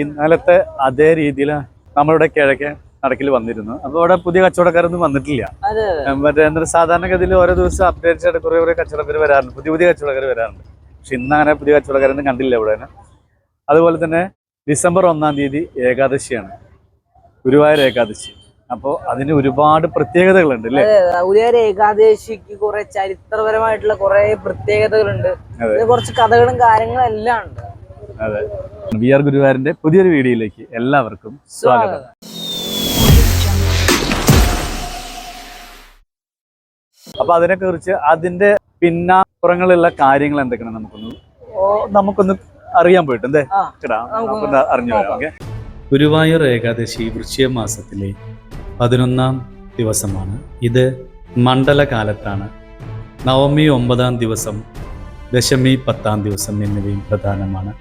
ഇന്നലത്തെ അതേ രീതിയിൽ നമ്മളിവിടെ കിഴക്കേ നടക്കിൽ വന്നിരുന്നു. അപ്പൊ അവിടെ പുതിയ കച്ചവടക്കാരൊന്നും വന്നിട്ടില്ല. മറ്റേ എന്താ സാധാരണഗതിയിൽ ഓരോ ദിവസം അപ്ഡേറ്റ് ആയിട്ട് കുറെ കുറേ കച്ചവടക്കാർ വരാറുണ്ട്. പുതിയ പുതിയ കച്ചവടക്കാർ വരാറുണ്ട്. പക്ഷെ ഇന്ന് അങ്ങനെ പുതിയ കച്ചവടക്കാരൊന്നും കണ്ടില്ല ഇവിടെ. അതുപോലെ തന്നെ ഡിസംബർ ഒന്നാം തീയതി ഏകാദശിയാണ്. ഗുരുവായൂർ ഏകാദശി. അപ്പോൾ അതിന് ഒരുപാട് പ്രത്യേകതകളുണ്ട് അല്ലേ? ഉദയര ഏകാദശിക്ക് കുറെ ചരിത്രപരമായിട്ടുള്ള കുറെ പ്രത്യേകതകളുണ്ട്. കുറച്ച് കഥകളും കാര്യങ്ങളും എല്ലാം ഉണ്ട്. അതെ. വി ആർ ഗുരുവായൂരിന്റെ പുതിയൊരു വീഡിയോയിലേക്ക് എല്ലാവർക്കും സ്വാഗതം. അപ്പൊ അതിനെ കുറിച്ച് അതിന്റെ പിന്നാപ്പുറങ്ങളുള്ള കാര്യങ്ങൾ എന്തൊക്കെയാണ് നമുക്കൊന്ന് നമുക്കൊന്ന് അറിയാൻ പോയിട്ട് എന്തേ അറിഞ്ഞു ഓക്കെ. ഗുരുവായൂർ ഏകാദശി വൃശ്ചിക മാസത്തിലെ പതിനൊന്നാം ദിവസമാണ്. ഇത് മണ്ഡലകാലത്താണ്. നവമി ഒമ്പതാം ദിവസം ദശമി പത്താം ദിവസം എന്നിവയും പ്രധാനമാണ്.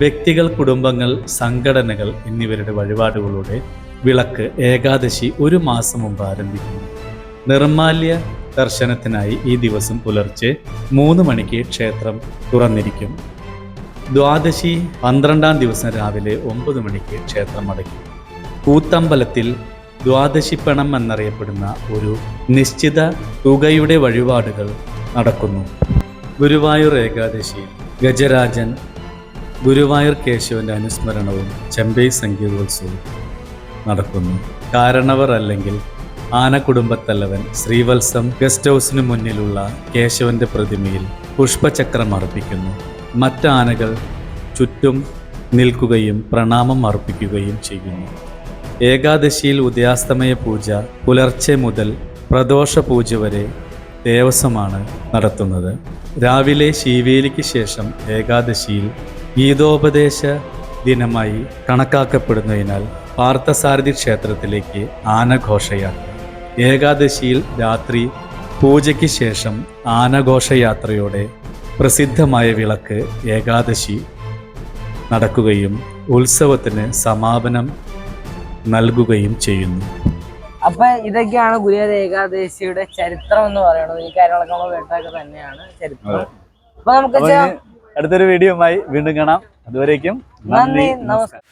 വ്യക്തികൾ കുടുംബങ്ങൾ സംഘടനകൾ എന്നിവരുടെ വഴിപാടുകളോടെ വിളക്ക് ഏകാദശി ഒരു മാസം മുമ്പ് ആരംഭിക്കുന്നു. നിർമാല്യ ദർശനത്തിനായി ഈ ദിവസം പുലർച്ചെ മൂന്ന് മണിക്ക് ക്ഷേത്രം തുറന്നിരിക്കും. ദ്വാദശി പന്ത്രണ്ടാം ദിവസം രാവിലെ ഒമ്പത് മണിക്ക് ക്ഷേത്രം അടയ്ക്കും. കൂത്തമ്പലത്തിൽ ദ്വാദശിപ്പണം എന്നറിയപ്പെടുന്ന ഒരു നിശ്ചിത തുകയുടെ വഴിപാടുകൾ നടക്കുന്നു. ഗുരുവായൂർ ഏകാദശി ഗജരാജൻ ഗുരുവായൂർ കേശവന്റെ അനുസ്മരണവും ചെമ്പൈ സംഗീതോത്സവവും നടക്കുന്നു. കാരണവർ അല്ലെങ്കിൽ ആനക്കുടുംബത്തലവൻ ശ്രീവത്സം ഗസ്റ്റ് ഹൗസിനു മുന്നിലുള്ള കേശവന്റെ പ്രതിമയിൽ പുഷ്പചക്രം അർപ്പിക്കുന്നു. മറ്റാനകൾ ചുറ്റും നിൽക്കുകയും പ്രണാമം അർപ്പിക്കുകയും ചെയ്യുന്നു. ഏകാദശിയിൽ ഉദയാസ്തമയ പൂജ പുലർച്ചെ മുതൽ പ്രദോഷ പൂജ വരെ ദേവസ്വമാണ് നടത്തുന്നത്. രാവിലെ ശീവേലിക്ക് ശേഷം ഏകാദശിയിൽ ഗീതോപദേശ ദിനമായി കണക്കാക്കപ്പെടുന്നതിനാൽ പാർത്ഥസാരഥി ക്ഷേത്രത്തിലേക്ക് ആനഘോഷയാത്ര. ഏകാദശിയിൽ രാത്രി പൂജയ്ക്ക് ശേഷം ആനഘോഷയാത്രയോടെ പ്രസിദ്ധമായ വിളക്ക് ഏകാദശി നടക്കുകയും ഉത്സവത്തിന് സമാപനം നൽകുകയും ചെയ്യുന്നു. അപ്പൊ ഇതൊക്കെയാണ് ഗുരുവായൂർ ഏകാദശിയുടെ ചരിത്രം എന്ന് പറയുന്നത്. ഈ കാര്യങ്ങളൊക്കെ നമ്മൾ കേട്ടൊക്കെ തന്നെയാണ് ചരിത്രം. അപ്പൊ നമുക്ക് അടുത്തൊരു വീഡിയോയുമായി വീണ്ടും കാണാം. അതുവരേക്കും നന്ദി നമസ്കാരം.